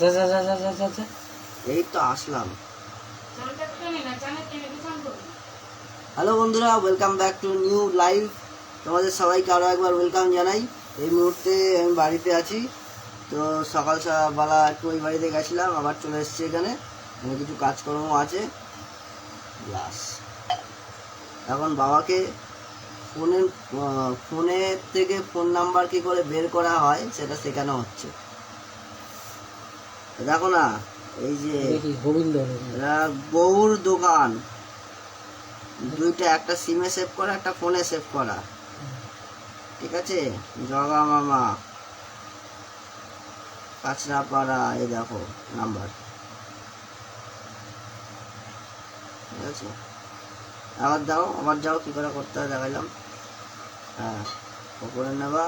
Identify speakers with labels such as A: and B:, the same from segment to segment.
A: যা যা যা যা যা যা যা।
B: এই তো আসলাম। হ্যালো বন্ধুরা welcome back to new live তোমাদের সবাইকে আরও একবার ওয়েলকাম জানাই। এই মুহূর্তে আমি বাড়িতে আছি। তো সকাল বেলা একটু ওই বাড়িতে গেছিলাম আবার চলে এসেছি এখানে। এখানে কিছু কাজকর্ম আছে। ব্যাস। এখন বাবাকে ফোনের ফোনের থেকে ফোন নাম্বার কি করে বের করা হয় সেটা শেখানো হচ্ছে। দেখো না এই যে
A: গোবিন্দ
B: গৌর দোকান। দুইটা একটা সিমে সেভ করা একটা ফোনে সেভ করা। ঠিক আছে? জগা মামা কাঁচরাপাড়া এই দেখো নাম্বার ঠিক আছে? আবার দাও আবার যাও কি করে করতে হয় দেখালাম। হ্যাঁ ওপরে নেবা।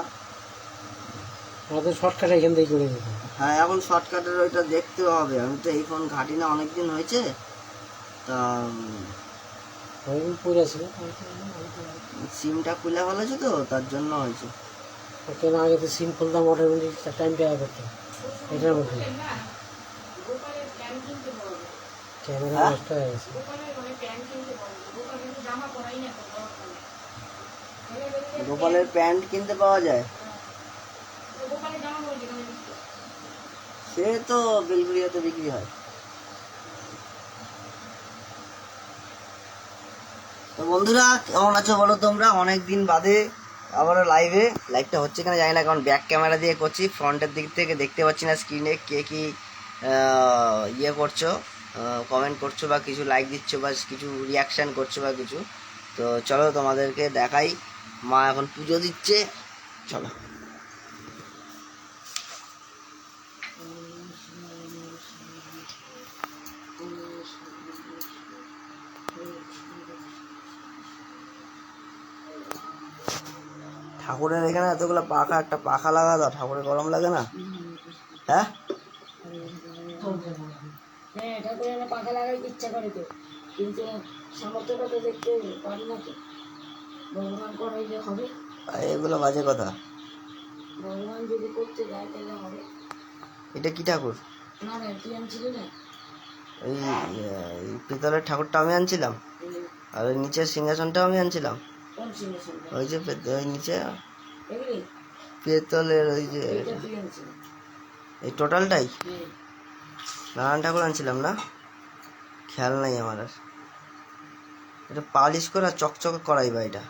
A: আমাদের শর্টকাট এখান থেকে করে
B: হ্যাঁ এখন শর্টকাটের ওইটা দেখতে হবে। আমি তো এই ফোন ঘাটি না অনেকদিন হয়েছে। তা সিমটা খুলে ফেলেছে তো? তার জন্য হয়েছে।
A: কেন আগে তো সিম খুলতাম অটোমেটিক টাইম পেয়ে করতো এটার মধ্যে। ক্যামেরা
B: হ্যাঁ?
A: নষ্ট হয়ে গেছে।
B: গোপালের প্যান্ট কিনতে পাওয়া যায়? সে তো বেলগুড়িয়াতে বিক্রি হয়। তো বন্ধুরা, কেমন আছো বলো তোমরা? অনেক দিন বাদে আবারও লাইভে লাইভটা হচ্ছে কিনা জানি না, কারণ ব্যাক ক্যামেরা দিয়ে করছি। ফ্রন্টের দিক থেকে দেখতে পাচ্ছি না স্ক্রিনে কে কি ইয়ে করছ কমেন্ট করছ বা কিছু লাইক দিচ্ছ বা কিছু রিয়াকশান করছ বা কিছু। তো চলো তোমাদেরকে দেখাই। মা এখন পুজো দিচ্ছে। চলো। ঠাকুরের এখানে এতগুলো পাখা, একটা পাখা লাগা দাও ঠাকুরের গরম লাগে না? হ্যাঁ? এগুলো কথা। এটা কি ঠাকুর? পিতলের ঠাকুরটা আমি আনছিলাম। আর ওই নিচের সিংহাসনটাও আমি আনছিলাম। ওই যে ওই নিচে? পিতলের ওই যে এই টোটালটাই? নারায়ণ ঠাকুর আনছিলাম না? খেয়াল নাই আমার আর। এটা পালিশ করা চকচকে করাই বা এটা।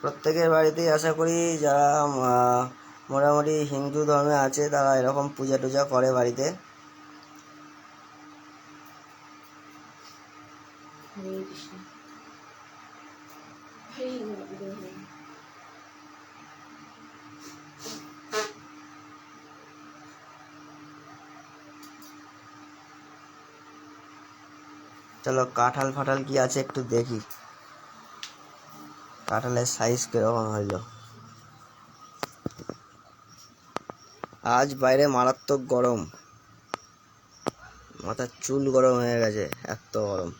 B: প্রত্যেকের বাড়িতেই আশা করি যারা মোটামুটি হিন্দু ধর্মে আছে তারা এরকম পূজা টুজা করে বাড়িতে।
C: হরে কৃষ্ণ।
B: চলো কাঁঠাল ফাঠাল কি আছে একটু দেখি। কাঁঠালের সাইজ কীরকম হইল? আজ বাইরে মারাত্মক গরম। মাথার চুল গরম হয়ে গেছে, এত গরম।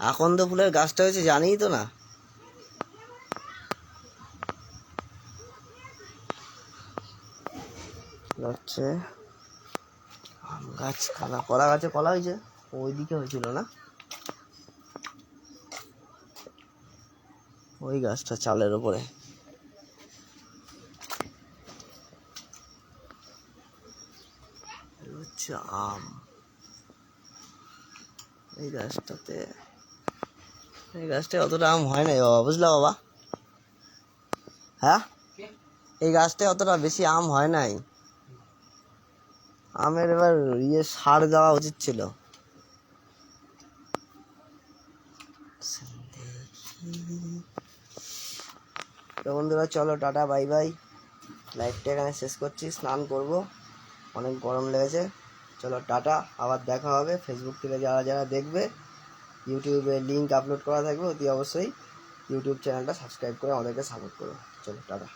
B: আকন্দ ফুলের গাছটা হয়েছে, জানিই তো না। হচ্ছে আম গাছ, কলা কলা গাছে কলা হয়েছে, ওইদিকে হয়েছিল না? ওই গাছটা চালের ওপরে। হচ্ছে আম। এই গাছটাতে এই গাছটায় অতটা আম হয় নাই বাবা বুঝলা বাবা? হ্যাঁ? এই গাছটায় অতটা বেশি আম হয় নাই। আমের এবার ইয়ে সার দেওয়া উচিত ছিল। তো বন্ধুরা চলো টাটা বাই বাই। লাইভটা এখানে শেষ করছি স্নান করব। অনেক গরম লেগেছে। চলো টাটা আবার দেখা হবে। ফেসবুক থেকে যারা যারা দেখবে ইউটিউবে লিঙ্ক আপলোড করা থাকবে, অতি অবশ্যই ইউটিউব চ্যানেলটা সাবস্ক্রাইব করে আমাদেরকে সাপোর্ট করো। চলো, টাটা।